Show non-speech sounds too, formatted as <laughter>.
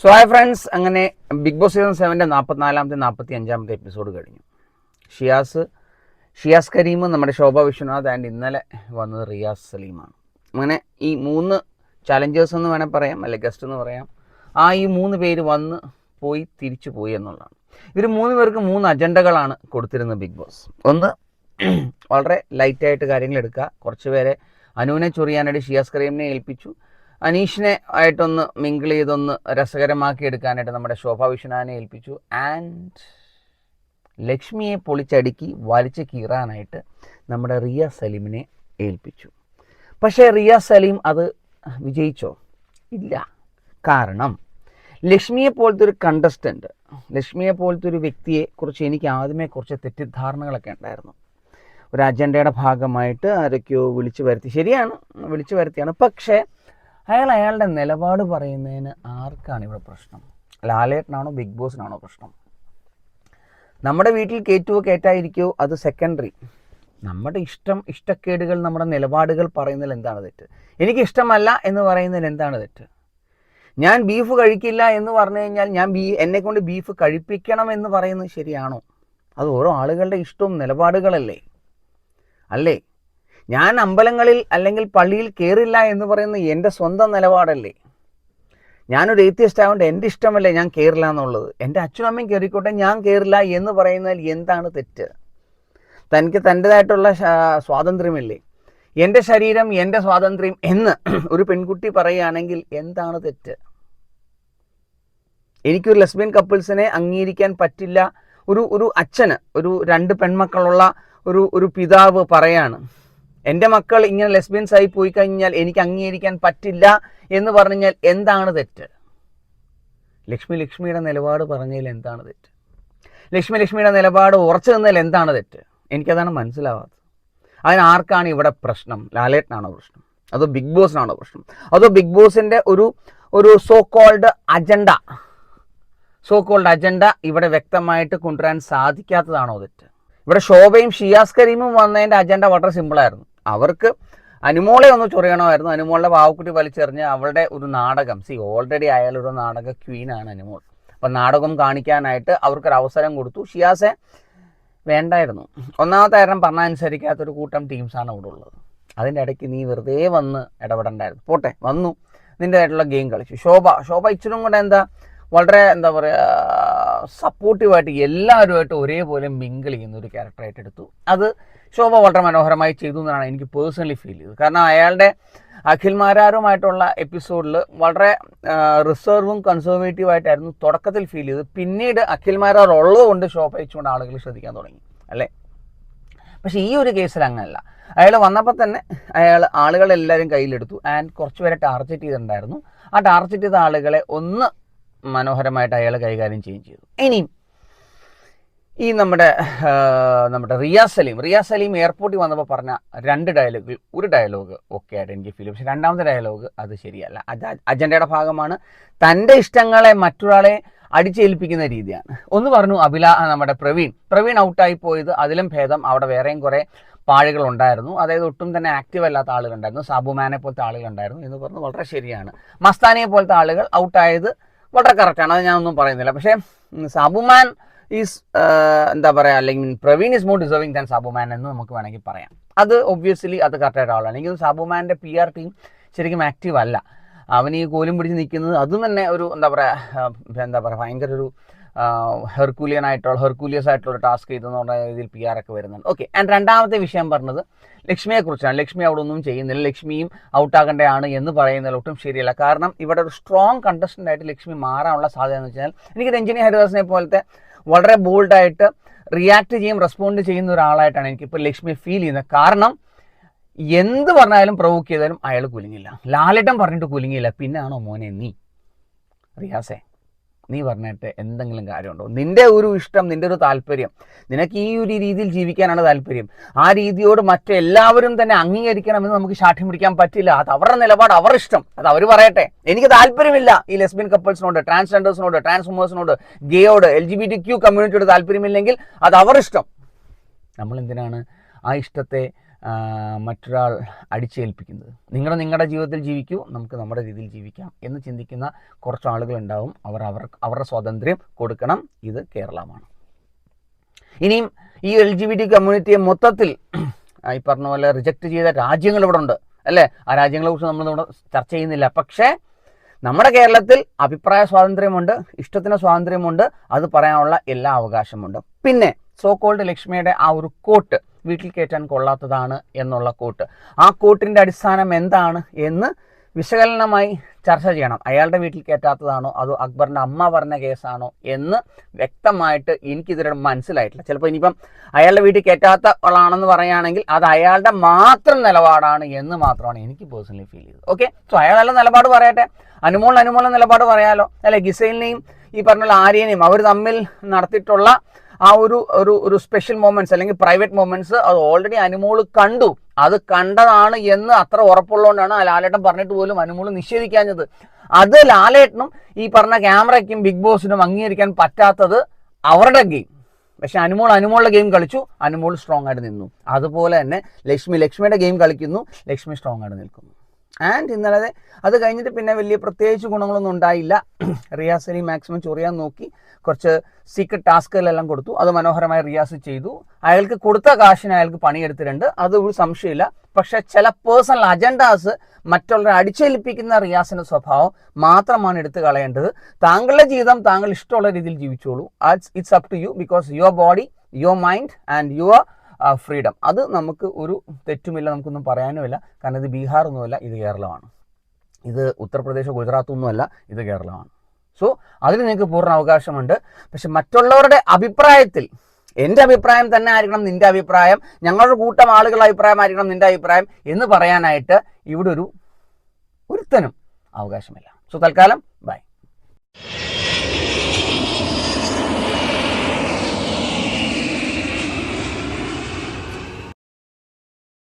So hi friends അങ്ങനെ big boss season സെവന്റെ നാൽപ്പത്തിനാലാമത്തെ നാൽപ്പത്തി അഞ്ചാമത്തെ എപ്പിസോഡ് കഴിഞ്ഞു. ഷിയാസ് ഷിയാസ് കരീം നമ്മുടെ ശോഭ വിശ്വനാഥ് ആൻഡ് ഇന്നലെ വന്നത് റിയാസ് സലീമാണ്. അങ്ങനെ ഈ മൂന്ന് ചലഞ്ചേഴ്സ് എന്ന് വേണേൽ പറയാം അല്ലെ ഗസ്റ്റ് എന്ന് പറയാം. ആ ഈ മൂന്ന് പേര് വന്ന് പോയി തിരിച്ചു പോയി എന്നുള്ളതാണ്. ഇവർ മൂന്ന് പേർക്ക് മൂന്ന് അജണ്ടകളാണ് കൊടുത്തിരുന്നത് ബിഗ് ബോസ് ഒന്ന് <clears throat> വളരെ ലൈറ്റായിട്ട് കാര്യങ്ങൾ എടുക്കുക. കുറച്ച് പേരെ അനുവിനെ ചൊറിയാനായിട്ട് ഷിയാസ് കരീമിനെ ഏൽപ്പിച്ചു. അനീഷിനെ ആയിട്ടൊന്ന് മിങ്കിൾ ചെയ്തൊന്ന് രസകരമാക്കി എടുക്കാനായിട്ട് നമ്മുടെ ശോഭ വിഷ്ണാനെ ഏൽപ്പിച്ചു. ആൻഡ് ലക്ഷ്മിയെ പൊളിച്ചടുക്കി വലിച്ചു കീറാനായിട്ട് നമ്മുടെ റിയ സലീമിനെ ഏൽപ്പിച്ചു. പക്ഷേ റിയ സലീം അത് വിജയിച്ചോ? ഇല്ല. കാരണം ലക്ഷ്മിയെ പോലത്തെ ഒരു കണ്ടസ്റ്റന്റ് ലക്ഷ്മിയെ പോലത്തെ ഒരു വ്യക്തിയെ കുറിച്ച് എനിക്ക് ആദ്യമേ കുറച്ച് തെറ്റിദ്ധാരണകളൊക്കെ ഉണ്ടായിരുന്നു. ഒരു അജണ്ടയുടെ ഭാഗമായിട്ട് ആരൊക്കെയോ വിളിച്ചു വരുത്തി. ശരിയാണ് വിളിച്ചു വരുത്തിയാണ്. പക്ഷേ അയാൾ അയാളുടെ നിലപാട് പറയുന്നതിന് ആർക്കാണ് ഇവിടെ പ്രശ്നം? ലാലേട്ടനാണോ ബിഗ് ബോസിനാണോ പ്രശ്നം? നമ്മുടെ വീട്ടിൽ കയറ്റുവോ കേറ്റായിരിക്കോ അത് സെക്കൻഡറി നമ്മുടെ ഇഷ്ടം ഇഷ്ടക്കേടുകൾ നമ്മുടെ നിലപാടുകൾ പറയുന്നതിൽ എന്താണ് തെറ്റ്? എനിക്ക് ഇഷ്ടമല്ല എന്ന് പറയുന്നതിൽ എന്താണ് തെറ്റ്? ഞാൻ ബീഫ് കഴിക്കില്ല എന്ന് പറഞ്ഞു കഴിഞ്ഞാൽ ഞാൻ ബീ എന്നെ കൊണ്ട് ബീഫ് കഴിപ്പിക്കണം എന്ന് പറയുന്നത് ശരിയാണോ? അത് ഓരോ ആളുകളുടെ ഇഷ്ടവും നിലപാടുകളല്ലേ? അല്ലേ? ഞാൻ അമ്പലങ്ങളിൽ അല്ലെങ്കിൽ പള്ളിയിൽ കയറില്ല എന്ന് പറയുന്ന എന്റെ സ്വന്തം നിലപാടല്ലേ. ഞാനൊരു ഏത്തിയസ്റ്റ് ആയതുകൊണ്ട് എന്റെ ഇഷ്ടമല്ലേ ഞാൻ കയറില്ല എന്നുള്ളത്. എന്റെ അമ്മയും കയറിക്കോട്ടെ ഞാൻ കയറില്ല എന്ന് പറയുന്നതിൽ എന്താണ് തെറ്റ്? തനിക്ക് തന്റെതായിട്ടുള്ള സ്വാതന്ത്ര്യമില്ലേ? എന്റെ ശരീരം എന്റെ സ്വാതന്ത്ര്യം എന്ന് <clears throat> ഒരു പെൺകുട്ടി പറയുകയാണെങ്കിൽ എന്താണ് തെറ്റ്? എനിക്കൊരു ലെസ്ബിയൻ കപ്പിൾസിനെ അംഗീകരിക്കാൻ പറ്റില്ല. ഒരു ഒരു അച്ഛന് ഒരു രണ്ട് പെൺമക്കളുള്ള ഒരു ഒരു പിതാവ് പറയാണ്. എന്റെ മക്കൾ ഇങ്ങനെ ലെസ്ബിയൻസ് ആയി പോയി കഴിഞ്ഞാൽ എനിക്ക് അംഗീകരിക്കാൻ പറ്റില്ല എന്ന് പറഞ്ഞാൽ എന്താണ് തെറ്റ്? ലക്ഷ്മി ലക്ഷ്മിയുടെ നിലപാട് പറഞ്ഞതിൽ എന്താണ് തെറ്റ്? ലക്ഷ്മി ലക്ഷ്മിയുടെ നിലപാട് ഉറച്ചു നിന്നാൽ എന്താണ് തെറ്റ്? എനിക്കതാണ് മനസ്സിലാവാത്തത്. അതിന് ആർക്കാണ് ഇവിടെ പ്രശ്നം? ലാലേട്ടനാണോ പ്രശ്നം? അതോ ബിഗ് ബോസിനാണോ പ്രശ്നം? അതോ ബിഗ് ബോസിന്റെ ഒരു ഒരു so called agenda so called agenda ഇവിടെ വ്യക്തമായിട്ട് കൊണ്ടുവരാൻ സാധിക്കാത്തതാണോ തെറ്റ്? ഇവിടെ ഷോഭയും ഷിയാസ് കരീമും വന്നതിന്റെ അജണ്ട വളരെ സിമ്പിളായിരുന്നു അവർക്ക് അനുമോളെ ഒന്ന് ചൊറിയണമായിരുന്നു. അനുമോളുടെ പാവക്കുട്ടി വലിച്ചെറിഞ്ഞ് അവളുടെ ഒരു നാടകം. സി ഓൾറെഡി അയാളൊരു നാടക ക്വീനാണ് അനുമോൾ. അപ്പം നാടകം കാണിക്കാനായിട്ട് അവർക്കൊരു അവസരം കൊടുത്തു. ഷിയാസെ വേണ്ടായിരുന്നു. ഒന്നാമത്തെ കാരണം പറഞ്ഞ അനുസരിക്കാത്തൊരു കൂട്ടം ടീംസാണ് അവിടെ ഉള്ളത്. അതിന്റെ ഇടയ്ക്ക് നീ വെറുതെ വന്ന് ഇടപെടണ്ടായിരുന്നു. പോട്ടെ വന്നു. നിന്റെതായിട്ടുള്ള ഗെയിം കളിച്ചു. ശോഭ ശോഭ ഇച്ചിരും കൂടെ എന്താ വളരെ എന്താ പറയുക സപ്പോർട്ടീവായിട്ട് എല്ലാവരുമായിട്ട് ഒരേപോലെ മിങ്കിൾ ചെയ്യുന്ന ഒരു ക്യാരക്ടറായിട്ട് എടുത്തു. അത് ശോഭ വളരെ മനോഹരമായി ചെയ്തു എന്നാണ് എനിക്ക് പേഴ്സണലി ഫീൽ ചെയ്തത്. കാരണം അയാളുടെ അഖിൽ അഖിൽമാരാരുമായിട്ടുള്ള എപ്പിസോഡിൽ വളരെ റിസർവും കൺസർവേറ്റീവായിട്ടായിരുന്നു തുടക്കത്തിൽ ഫീൽ ചെയ്തത്. പിന്നീട് അഖിൽ മാരാർ ഉള്ളതുകൊണ്ട് ഷോപ്പ് അയച്ചുകൊണ്ട് ആളുകൾ ശ്രദ്ധിക്കാൻ തുടങ്ങി അല്ലേ? പക്ഷേ ഈ ഒരു കേസിൽ അങ്ങനല്ല. അയാൾ വന്നപ്പോൾ തന്നെ അയാൾ ആളുകളെല്ലാവരും കയ്യിലെടുത്തു ആൻഡ് കുറച്ച് പേരെ ടാർഗറ്റ് ചെയ്തിട്ടുണ്ടായിരുന്നു. ആ ടാർഗറ്റ് ചെയ്ത ആളുകളെ ഒന്ന് മനോഹരമായിട്ട് അയാൾ കൈകാര്യം ചെയ്യുകയും ചെയ്തു. ഇനിയും ഈ നമ്മുടെ നമ്മുടെ റിയാസ് സലീം. റിയാസ് സലീം എയർപോർട്ടിൽ വന്നപ്പോൾ പറഞ്ഞ രണ്ട് ഡയലോഗിൽ ഒരു ഡയലോഗ് ഓക്കെ ആയിട്ട് എനിക്ക് ഫീൽ പക്ഷെ രണ്ടാമത്തെ ഡയലോഗ് അത് ശരിയല്ല. അജണ്ടയുടെ ഭാഗമാണ്. തന്റെ ഇഷ്ടങ്ങളെ മറ്റൊരാളെ അടിച്ചേൽപ്പിക്കുന്ന രീതിയാണ്. ഒന്ന് പറഞ്ഞു അഭില നമ്മുടെ പ്രവീൺ. പ്രവീൺ ഔട്ടായി പോയത് അതിലും ഭേദം അവിടെ വേറെയും കുറേ പാഴികൾ ഉണ്ടായിരുന്നു. അതായത് ഒട്ടും തന്നെ ആക്റ്റീവ് അല്ലാത്ത ആളുകളുണ്ടായിരുന്നു സാബുമാനെ പോലത്തെ ആളുകളുണ്ടായിരുന്നു എന്ന് പറഞ്ഞു വളരെ ശരിയാണ്. മസ്താനിയെ പോലത്തെ ആളുകൾ ഔട്ടായത് വളരെ കറക്റ്റാണ് അത് ഞാനൊന്നും പറയുന്നില്ല. പക്ഷേ സാബുമാൻ ഈസ് എന്താ പറയുക അല്ലെങ്കിൽ Praveen is more deserving than Sabumon എന്ന് നമുക്ക് വേണമെങ്കിൽ പറയാം. അത് ഒബ്വിയസ്ലി അത് കറക്റ്റായിട്ട് ആളാണ്. തോന്നുന്നു സാബുമാന്റെ പി ആർ ടീം ശരിക്കും ആക്റ്റീവ് അല്ല. അവൻ ഈ കോലും പിടിച്ച് നിൽക്കുന്നത് അതും തന്നെ ഒരു എന്താ പറയുക എന്താ പറയുക ഭയങ്കര ഒരു ഹെർക്കൂലിയൻ ആയിട്ടുള്ള ഹെർക്കൂലിയസ് ആയിട്ടുള്ള ടാസ്ക് ചെയ്തെന്ന് പറഞ്ഞ രീതിയിൽ പി ആർ ഒക്കെ വരുന്നുണ്ട്. ഓക്കെ ആൻഡ് രണ്ടാമത്തെ വിഷയം പറഞ്ഞത് ലക്ഷ്മിയെ കുറിച്ചാണ്. ലക്ഷ്മി അവിടെ ഒന്നും ചെയ്യുന്നില്ല. ലക്ഷ്മിയും ഔട്ടാകേണ്ടതാണ് എന്ന് പറയുന്നതിൽ ഒട്ടും ശരിയല്ല. കാരണം ഇവിടെ ഒരു സ്ട്രോങ് കണ്ടസ്റ്റന്റ് ആയിട്ട് ലക്ഷ്മി മാറാനുള്ള സാധ്യത എന്ന് വെച്ചാൽ എനിക്ക് രഞ്ജിനി ഹരിദാസിനെ പോലത്തെ വളരെ ബോൾഡായിട്ട് റിയാക്ട് ചെയ്യും റെസ്പോണ്ട് ചെയ്യുന്ന ഒരാളായിട്ടാണ് എനിക്കിപ്പോൾ ലക്ഷ്മി ഫീൽ ചെയ്യുന്നത്. കാരണം എന്ത് പറഞ്ഞാലും പ്രൊവോക്ക് ചെയ്താലും അയാൾ കുലുങ്ങില്ല. ലാലേട്ടൻ പറഞ്ഞിട്ട് കുലുങ്ങിയില്ല. പിന്നാണോ മോനെ നീ? റിയാസേ. നീ പറഞ്ഞിട്ട് എന്തെങ്കിലും കാര്യമുണ്ടോ? നിന്റെ ഒരു ഇഷ്ടം നിന്റെ ഒരു താല്പര്യം നിനക്ക് ഈ ഒരു രീതിയിൽ ജീവിക്കാനാണ് താല്പര്യം. ആ രീതിയോട് മറ്റെല്ലാവരും തന്നെ അംഗീകരിക്കണമെന്ന് നമുക്ക് ശാഠ്യം പിടിക്കാൻ പറ്റില്ല. അത് അവരുടെ നിലപാട് അവർ ഇഷ്ടം. അത് അവർ പറയട്ടെ. എനിക്ക് താല്പര്യമില്ല ഈ ലെസ്ബിയൻ കപ്പിൾസിനോട് ട്രാൻസ്ജെൻഡേഴ്സിനോട് ട്രാൻസ്ഫോമേഴ്സിനോട് ഗേയോട് L G B T Q കമ്മ്യൂണിറ്റിയോട് താല്പര്യമില്ലെങ്കിൽ അത് അവർ ഇഷ്ടം. നമ്മൾ എന്തിനാണ് ആ ഇഷ്ടത്തെ മറ്റൊരാൾ അടിച്ചേൽപ്പിക്കുന്നത്. നിങ്ങൾ നിങ്ങളുടെ ജീവിതത്തിൽ ജീവിക്കൂ നമുക്ക് നമ്മുടെ രീതിയിൽ ജീവിക്കാം എന്ന് ചിന്തിക്കുന്ന കുറച്ച് ആളുകളുണ്ടാവും അവർ അവർ അവരുടെ സ്വാതന്ത്ര്യം കൊടുക്കണം. ഇത് കേരളമാണ്. ഇനിയും ഈ എൽ ജി ബി ടി കമ്മ്യൂണിറ്റിയെ മൊത്തത്തിൽ ഈ പറഞ്ഞ പോലെ റിജക്റ്റ് ചെയ്ത രാജ്യങ്ങൾ ഇവിടെ ഉണ്ട്. അല്ലേ? ആ രാജ്യങ്ങളെ കുറിച്ച് നമ്മൾ ഇവിടെ ചർച്ച ചെയ്യുന്നില്ല. പക്ഷേ നമ്മുടെ കേരളത്തിൽ അഭിപ്രായ സ്വാതന്ത്ര്യമുണ്ട് ഇഷ്ടത്തിന് സ്വാതന്ത്ര്യമുണ്ട് അത് പറയാനുള്ള എല്ലാ അവകാശമുണ്ട്. പിന്നെ സോ കോൾഡ് ലക്ഷ്മിയുടെ ആ ഒരു കോട്ട് വീട്ടിൽ കയറ്റാൻ കൊള്ളാത്തതാണ് എന്നുള്ള കോട്ട് ആ കോട്ടിന്റെ അടിസ്ഥാനം എന്താണ് എന്ന് വിശകലനമായി ചർച്ച ചെയ്യണം. അയാളുടെ വീട്ടിൽ കയറ്റാത്തതാണോ? അതോ അക്ബറിന്റെ അമ്മ പറഞ്ഞ കേസാണോ എന്ന് വ്യക്തമായിട്ട് എനിക്കിതുവരെ മനസ്സിലായിട്ടില്ല. ചിലപ്പോൾ ഇനിയിപ്പം അയാളുടെ വീട്ടിൽ കയറ്റാത്ത ആളാണെന്ന് പറയുകയാണെങ്കിൽ അത് അയാളുടെ മാത്രം നിലപാടാണ് എന്ന് മാത്രമാണ് എനിക്ക് പേഴ്സണലി ഫീൽ ചെയ്തത്. ഓക്കെ സോ അയാളല്ല നിലപാട് പറയട്ടെ. അനുമോൾ അനുമോള നിലപാട് പറയാലോ. അല്ലെ ഗിസൈലിനെയും ഈ പറഞ്ഞ ആര്യനെയും അവർ തമ്മിൽ നടത്തിയിട്ടുള്ള ആ ഒരു ഒരു ഒരു സ്പെഷ്യൽ മൊമെന്റ്സ് അല്ലെങ്കിൽ പ്രൈവറ്റ് മൊമെന്റ്സ് അത് ഓൾറെഡി അനുമോൾ കണ്ടു. അത് കണ്ടതാണ് എന്ന് അത്ര ഉറപ്പുള്ളതുകൊണ്ടാണ് ആ ലാലേട്ടൻ പറഞ്ഞിട്ട് പോലും അനുമോൾ നിഷേധിക്കാഞ്ഞത്. അത് ലാലേട്ടനും ഈ പറഞ്ഞ ക്യാമറയ്ക്കും ബിഗ് ബോസിനും അംഗീകരിക്കാൻ പറ്റാത്തത് അവരുടെ ഗെയിം പക്ഷെ അനുമോൾ അനുമോളുടെ ഗെയിം കളിച്ചു. അനുമോൾ സ്ട്രോങ് ആയിട്ട് നിന്നു. അതുപോലെ തന്നെ ലക്ഷ്മി ലക്ഷ്മിയുടെ ഗെയിം കളിക്കുന്നു. ലക്ഷ്മി സ്ട്രോങ് ആയിട്ട് നിൽക്കുന്നു. ആൻഡ് ഇന്നലെ അത് കഴിഞ്ഞിട്ട് പിന്നെ വലിയ പ്രത്യേകിച്ച് ഗുണങ്ങളൊന്നും ഉണ്ടായില്ല. റിയാസ് അലി മാക്സിമം ചൊറിയാൻ നോക്കി. കുറച്ച് സീക്രട്ട് ടാസ്കുകളെല്ലാം കൊടുത്തു. അത് മനോഹരമായി റിയാസ് ചെയ്തു. അയാൾക്ക് കൊടുത്ത കാശിന് അയാൾക്ക് പണിയെടുത്തിട്ടുണ്ട്. അത് ഒരു സംശയമില്ല. പക്ഷേ ചില പേഴ്സണൽ അജണ്ടാസ് മറ്റുള്ളവരെ അടിച്ചേൽപ്പിക്കുന്ന റിയാസിന്റെ സ്വഭാവം മാത്രമാണ് എടുത്തു കളയേണ്ടത്. താങ്കളുടെ ജീവിതം താങ്കൾ ഇഷ്ടമുള്ള രീതിയിൽ ജീവിച്ചോളൂ. It's up to you because your body your mind and your freedom അത് നമുക്ക് ഒരു തെറ്റുമില്ല നമുക്കൊന്നും പറയാനുമില്ല. കാരണം ഇത് ബീഹാർ ഒന്നുമല്ല ഇത് കേരളമാണ്. ഇത് ഉത്തർപ്രദേശോ ഗുജറാത്ത് ഒന്നുമല്ല ഇത് കേരളമാണ്. സോ അതിന് നിങ്ങൾക്ക് പൂർണ അവകാശമുണ്ട്. പക്ഷെ മറ്റുള്ളവരുടെ അഭിപ്രായത്തിൽ എന്റെ അഭിപ്രായം തന്നെ ആയിരിക്കണം നിന്റെ അഭിപ്രായം ഞങ്ങളുടെ കൂട്ടം ആളുകളുടെ അഭിപ്രായം ആയിരിക്കണം നിന്റെ അഭിപ്രായം എന്ന് പറയാനായിട്ട് ഇവിടെ ഒരു ഒരുത്തനും അവകാശമില്ല. സോ തൽക്കാലം ബൈ